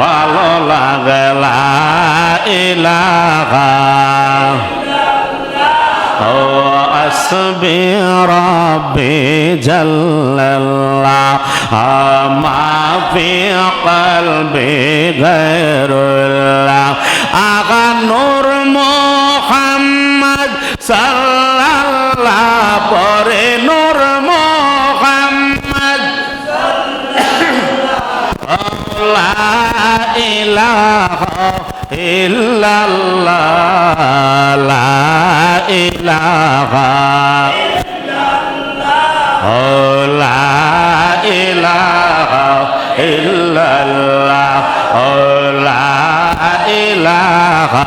ভালো লাগলা ইলাহা ও আসবি রব্বি জাল্লাল্লাহ। মা ফি কলবি আগা নূর মোহাম্মদ সাল্লাল্লাহ পরে ইলাহা ইল্লাল্লাহ লা ইলাহা ইল্লাল্লাহ লা ইলাহা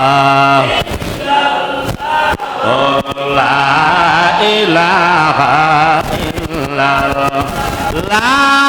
la ilaha illallah la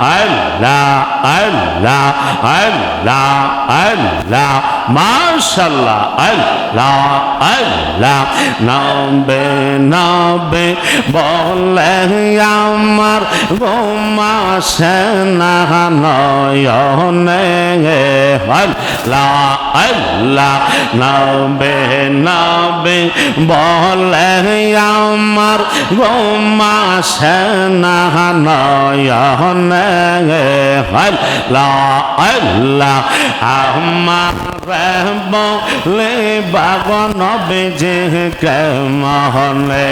আল্লাহ আল্লাহ আল্লাহ আল্লাহ মাশাল্লাহ আল্লাহ আল্লাহ। নবে নবে বলে আমার গোমা সেনা নয়নে আল্লাহ নবে নবে বলে আমার গোমা সেনা নয়নে আল্লাহ আল্লাহ আমার বলে বাগ নবে যে কেমহলে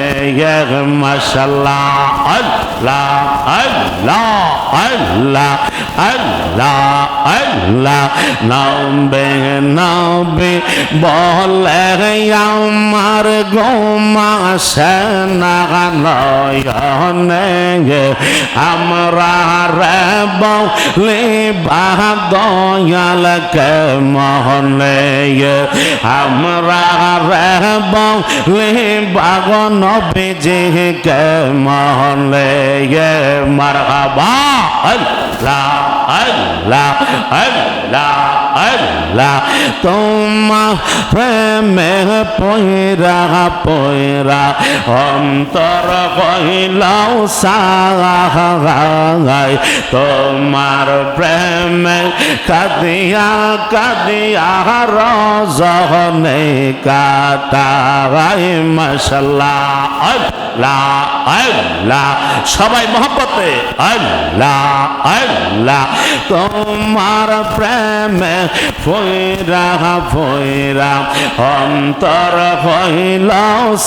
মশাল্লাহ, আল্লাহ আল্লাহ আল্লাহ আল্লাহ আল্লাহ। নবে নবে বলে আমার গোমা সেনা নয়নে আমরা রে বলে দয়াল কে চলে আমরা রহব বাগন বেজে কে মহলে মারহাবা। আল্লাহ আল্লাহ আল্লাহ। আল্লাহ তোমা প্রেমে পয়রা পয়রা, অন্তর কহিলাও সাগাই তোমার প্রেমে কাদিয়া কাদিয়া রজনে কাটাই মশলা আল্লাহ আল্লাহ, সবাই মহব্বতে। আল্লাহ আল্লাহ তোমার প্রেমে ফইরা ফইরা অন্তর হইল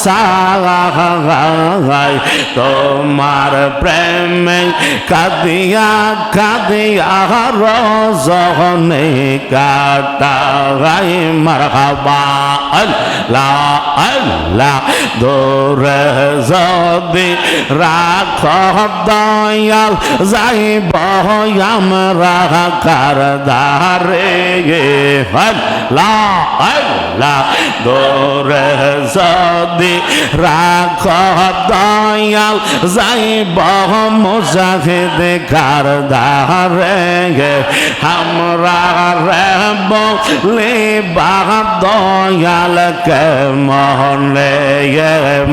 সাগাই তোমার প্রেমে কাদিয়া কাদিয়া রজনে কাটাই মারহাবা আল্লাহ আল্লাহ যদি রাখ দয়াল, যাইব আমরা কার ধারে আল্লাহ আল্লাহ দৌড়ে যদি রাখ দয়াল যাইব মুজাহিদ কার ধারে আমরা রে বলে বাহ দয়াল কে মহলে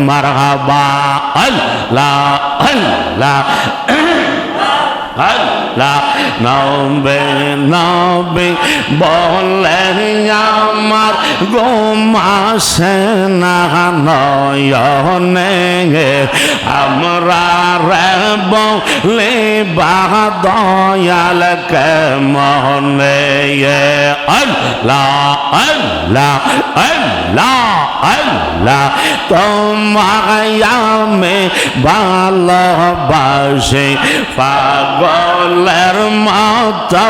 মারহাবা আল্লাহ আল্লাহ নবে নবে বলে আমার গোমাসে না, নয়নে আমরা বলে, বাহ, দয়াল কে মনে আল্লাহ আল্লাহ আল্লাহ। আল্লাহ তোমায় আমি ভালোবাসি পাগলের মতো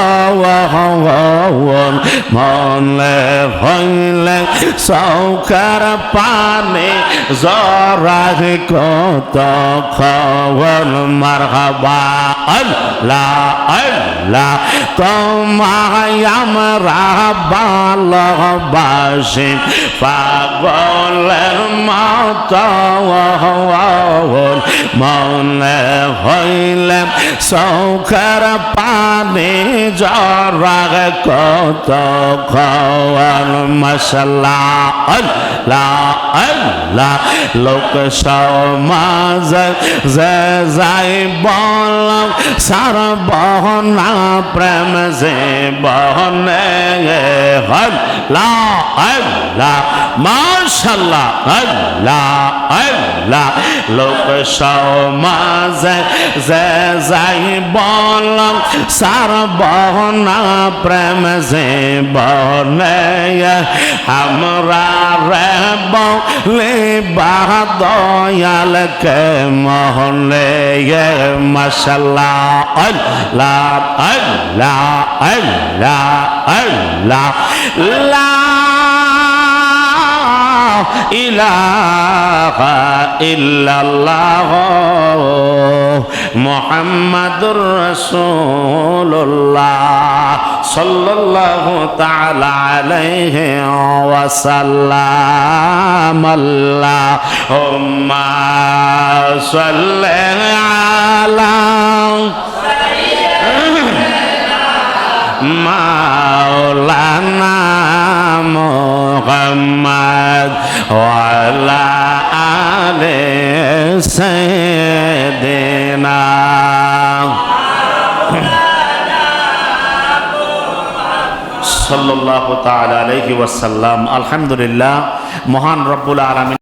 মনে হইলে সৌকার পানি জরাগ কত খবর মারহাবা। আল্লাহ আল্লাহ তোমায় আমরা পাগলের মতো মনে হইলে সৌখের পানি জরাগ কত খাওয়ার মশলা আল্লাহ আল্লাহ। লোক সমাজ যে যাই বল সার বহনা প্রেম যে বহনে আল্লাহ আল্লাহ, মাশাল্লাহ, আল্লাহ আল্লাহ। লোক সমাজে যে যাই বল সার বহনা প্রেম যে বনে, আমরা রে বলে বাহ দয়াল কে মহলে, মশাল্লাহ, আল্লাহ আল্লাহ আল্লাহ আল্লাহ। লা ইলাহা ইল্লাল্লাহ মুহাম্মাদুর রাসূলুল্লাহ সাল্লাল্লাহু তাআলা আলাইহি ওয়াসাল্লাম আল্লাহুম্মা সাল্লি আলা সাইয়্যিদিনা সাল্লাল্লাহু তাআলা আলাইহি ওয়াসাল্লাম আলহামদুলিল্লাহ মহান রব্বুল আলামিন